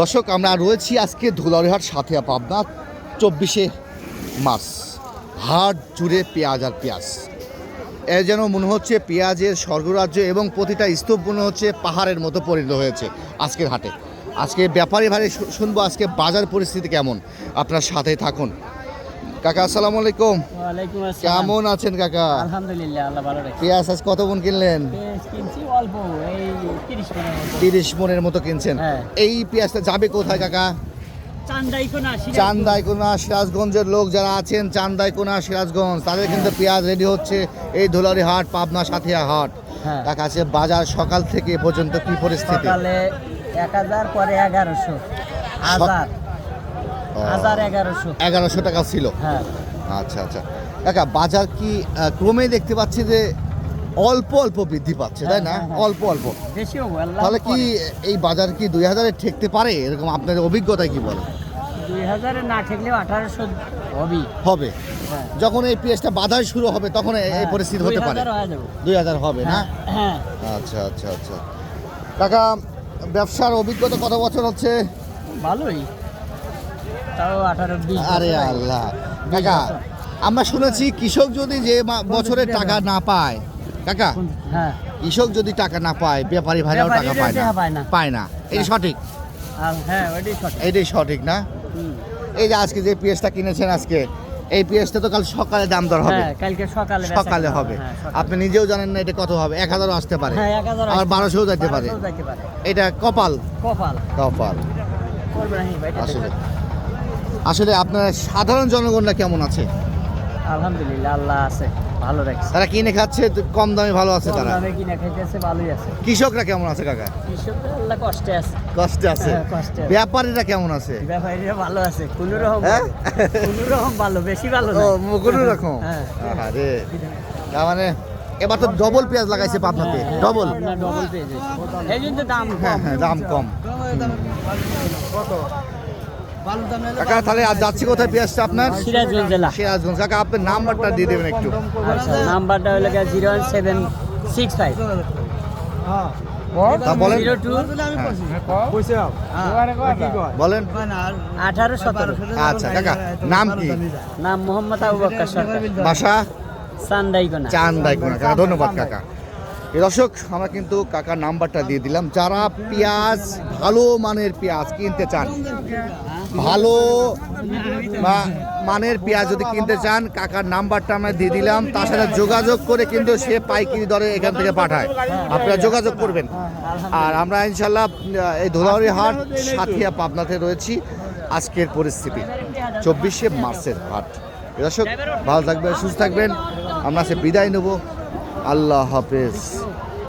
দর্শক, আমরা রয়েছি আজকে ধুলারিহাট সাথিয়া পাবনা, চব্বিশে মার্চ। হাট জুড়ে পেঁয়াজ আর পেঁয়াজ। এ যেন মনে হচ্ছে পেঁয়াজের স্বর্গরাজ্য এবং প্রতিটা স্তূপ মনে হচ্ছে পাহাড়ের মতো পরিণত হয়েছে আজকের হাটে। আজকে ব্যাপারে ভারে শুনব আজকে বাজার পরিস্থিতি কেমন? আপনার সাথে থাকুন। কাকা আসসালামু আলাইকুম। ওয়ালাইকুম আসসালাম। কেমন আছেন কাকা? আলহামদুলিল্লাহ আল্লাহ ভালো রাখছে পেঁয়াজ আজ কত মন কিনলেন কিনছি অল্প এই তিরিশ মতো। তিরিশ মনের মতো কিনছেন। হ্যাঁ। এই পেঁয়াজটা যাবে কোথায় কাকা? চান্দাই কোনা চান্দাইকোনা সিরাজগঞ্জের লোক যারা আছেন চান্দাইকোনা সিরাজগঞ্জ তাদের কিন্তু পেঁয়াজ রেডি হচ্ছে এই ধুলারি হাট পাবনা সাথিয়া হাট। হ্যাঁ। তার কাছে বাজার সকাল থেকে পর্যন্ত কি পরিস্থিতি? সকালে এক হাজার পরে এগারোশো। হাজার। হাজার এগারোশো। এগারোশো টাকা ছিল। হ্যাঁ। আচ্ছা আচ্ছা। কাকা বাজার কি ক্রমে দেখতে পাচ্ছি যে অল্প অল্প বৃদ্ধি পাচ্ছে তাই না? হ্যাঁ, হ্যাঁ, অল্প অল্প। তাহলে কি এই বাজার কি দুই হাজারে ঠেকতে পারে? এরকম আপনাদের অভিজ্ঞতা কি বলে? দুই হাজারে না ঠেকলেও আঠারোশো হবি। হবে। যখন এই পেঁয়াজটা বাজার শুরু হবে তখন এই পরিস্থিতি হতে পারে। 2000 যাব। দুই হাজার হবে না? হ্যাঁ। আচ্ছা আচ্ছা আচ্ছা। কাকা ব্যবসার অভিজ্ঞতা কত বছর হচ্ছে? ভালোই। আরে। আল্লাহ। কাকা আমরা শুনেছি কৃষক যদি যে বছরে টাকা না পায় কাকা হ্যাঁ। কৃষক যদি টাকা না পায় ব্যাপারী ভাইরাও টাকা পায় না। পায় না। এই সঠিক? আর হ্যাঁ ওইটাই সঠিক। না? এই যে আজকে যে পেঁয়াজটা কিনেছেন আজকে এই পেঁয়াজটা তো কাল সকালে দাম দর হবে। হ্যাঁ কালকে সকালে সকালে হবে। হ্যাঁ, আপনি নিজেও জানেন না এটা কত হবে। এক হাজারও আসতে পারে। হ্যাঁ, বারোশোও পারে। বারোশোও যাইতে পারে। এটা কপাল? কপাল। কপাল। আসলে। আসলে আপনার সাধারণ জনগণরা কেমন আছে? আলহামদুলিল্লাহ আল্লাহ আছে ভালো রাখছে তারা কিনে খাচ্ছে তো কম দামে ভালো আছে কম তারা। দামে কিনে খাইতেছে ভালোই আছে। কৃষকরা কেমন আছে কাকা? কৃষক আল্লাহ কষ্টে আছে। কষ্টে আছে? হ্যাঁ, কষ্টে ব্যাপারীরা কেমন আছে? ব্যাপারীরা ভালো আছে কোন রকম হ্যাঁ? কোন রকম ভালো বেশি ভালো না ও কোনো রকম? হ্যাঁ। আরে তার মানে এবার তো ডবল পেঁয়াজ লাগাইছে পাবনাতে ডবল ডবল পেয়ে যাচ্ছে এই জন্য দাম হ্যাঁ কম। হ্যাঁ দাম কম। কাকা তাহলে আজ যাচ্ছি কোথায়? পেঁয়াজটা আপনার? সিরাজগঞ্জ জেলা। সিরাজগঞ্জ। কাকা আপনার নাম্বারটা দিয়ে দেবেন একটু। আচ্ছা নাম্বারটা হলো zero one seven six five. বলেন। আঠারো সতেরো। আচ্ছা কাকা নাম কি? নাম মোহাম্মদ আবু বক্কর সরকার। বাসা? চান্দাইকোনা। চান্দাই কাকা ধন্যবাদ কাকা। দর্শক, আমরা কিন্তু কাকার নাম্বারটা দিয়ে দিলাম। যারা পেঁয়াজ, ভালো মানের পেঁয়াজ কিনতে চান, ভালো বা- মানের পেঁয়াজ যদি কিনতে চান, কাকার নাম্বারটা আমরা দিয়ে দিলাম। তার সাথে যোগাযোগ করে কিন্তু সে পাইকারি দরে এখান থেকে পাঠায়। আপনারা যোগাযোগ করবেন। আর আমরা ইনশাল্লাহ এই ধুলাউড়ি হাট সাথিয়া পাবনাতে রয়েছি। আজকের পরিস্থিতি, চব্বিশে মার্চের হাট। দর্শক, ভালো থাকবেন, সুস্থ থাকবেন। আমরা সে বিদায় নেব। আল্লাহ হাফেজ।